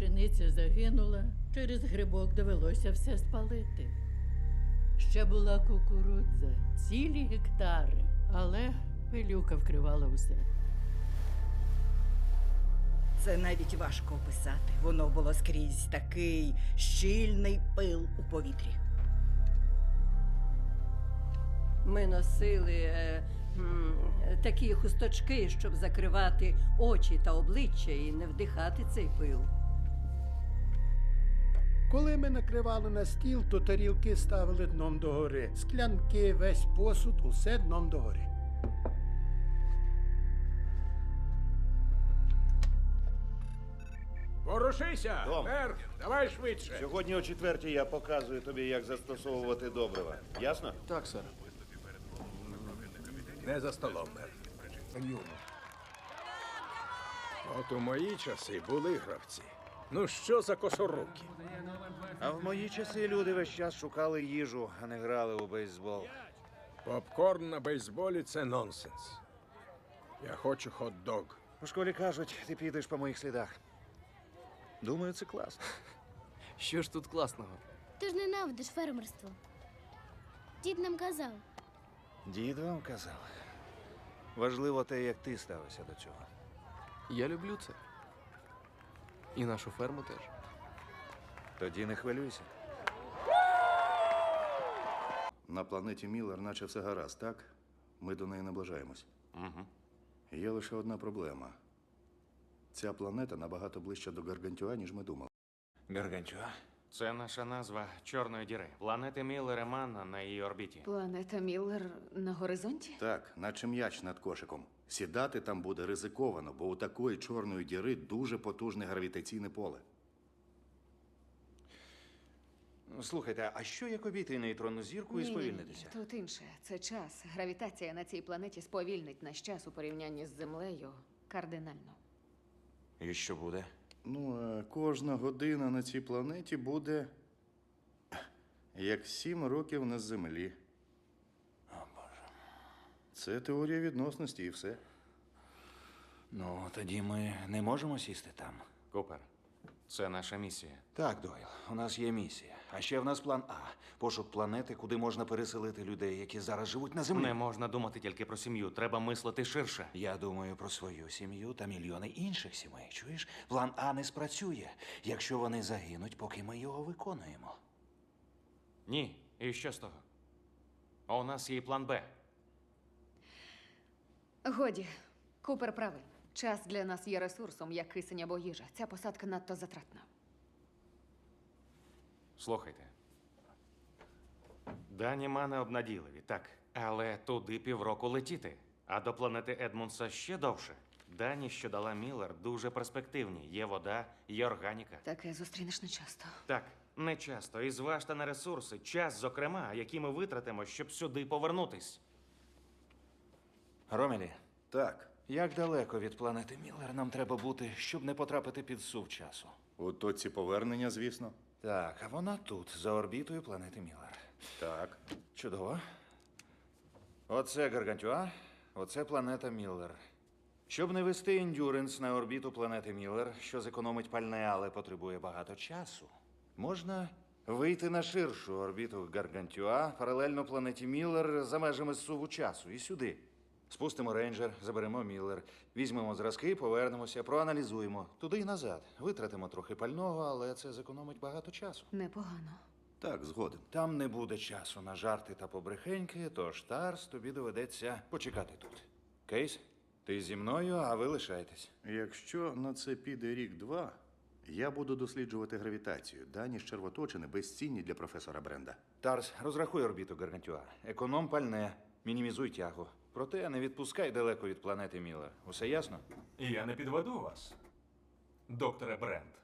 Пшениця загинула, через грибок довелося все спалити. Ще була кукурудза, цілі гектари, але пилюка вкривала усе. Це навіть важко описати. Воно було скрізь такий щільний пил у повітрі. Ми носили е, м, такі хусточки, щоб закривати очі та обличчя і не вдихати цей пил. Коли ми накривали на стіл, то тарілки ставили дном догори. Склянки, весь посуд, усе дном догори. Ворушися! Том. Мер, давай швидше. Сьогодні о четвертій я показую тобі, як застосовувати добрива. Ясно? Так, сер. Не за столом, мер. Юно. От у мої часи були гравці. Ну що за косоруки? А в мої часи люди весь час шукали їжу, а не грали у бейсбол. Попкорн на бейсболі це нонсенс. Я хочу хот-дог. У школі кажуть, ти підеш по моїх слідах. Думаю, це класно. Що ж тут класного? Ти ж ненавидиш фермерство. Дід нам казав. Дід вам казав. Важливо те, як ти ставишся до цього. Я люблю це. І нашу ферму теж. Тоді не хвилюйся. На планеті Міллер наче все гаразд, так? Ми до неї наближаємось. Угу. Є лише одна проблема. Ця планета набагато ближче до Гаргантюа, ніж ми думали. Гаргантюа? Це наша назва чорної діри. Планети Міллера Манна на її орбіті. Планета Міллер на горизонті? Так, наче м'яч над кошиком. Сідати там буде ризиковано, бо у такої чорної діри дуже потужне гравітаційне поле. Слухайте, а що як обійти нейтронну зірку і сповільнитися? Тут інше. Це час. Гравітація на цій планеті сповільнить наш час у порівнянні з Землею кардинально. І що буде? Ну, а кожна година на цій планеті буде як сім років на землі. Це теорія відносності і все. Ну, тоді ми не можемо сісти там. Купер, це наша місія. Так, Дойл, у нас є місія. А ще в нас план А пошук планети, куди можна переселити людей, які зараз живуть на землі. Не можна думати тільки про сім'ю, треба мислити ширше. Я думаю про свою сім'ю та мільйони інших сімей. Чуєш? План А не спрацює, якщо вони загинуть, поки ми його виконуємо. Ні. І що з того? У нас є і план Б. Годі, Купер правий. Час для нас є ресурсом, як кисень або їжа. Ця посадка надто затратна. Слухайте. Дані мани обнадійливі, так. Але туди півроку летіти. А до планети Едмунса ще довше. Дані, що дала Міллер, дуже перспективні. Є вода, є органіка. Таке зустрінеш нечасто. Так, не часто. І зважте на ресурси, час, зокрема, які ми витратимо, щоб сюди повернутись. Ромелі. Так. Як далеко від планети Міллер нам треба бути, щоб не потрапити під сув часу? У точці повернення, звісно. Так, а вона тут, за орбітою планети Міллер. Так. Чудово. Оце Гаргантюа, оце планета Міллер. Щоб не вести ендюренс на орбіту планети Міллер, що зекономить пальне, але потребує багато часу, можна вийти на ширшу орбіту Гаргантюа, паралельно планеті Міллер за межами суву часу і сюди. Спустимо рейнджер, заберемо Міллер, візьмемо зразки, повернемося, проаналізуємо туди й назад. Витратимо трохи пального, але це зекономить багато часу. Непогано. Так, згоден. Там не буде часу на жарти та побрехеньки, тож Тарс тобі доведеться почекати тут. Кейс, ти зі мною, а ви лишайтесь. Якщо на це піде рік-два, я буду досліджувати гравітацію. Дані з червоточини безцінні для професора Бренда. Тарс, розрахуй орбіту Гаргантюа. Економ пальне, мінімізуй тягу. Проте не відпускай далеко від планети Міла. Усе ясно? І я не підведу вас, докторе Брент.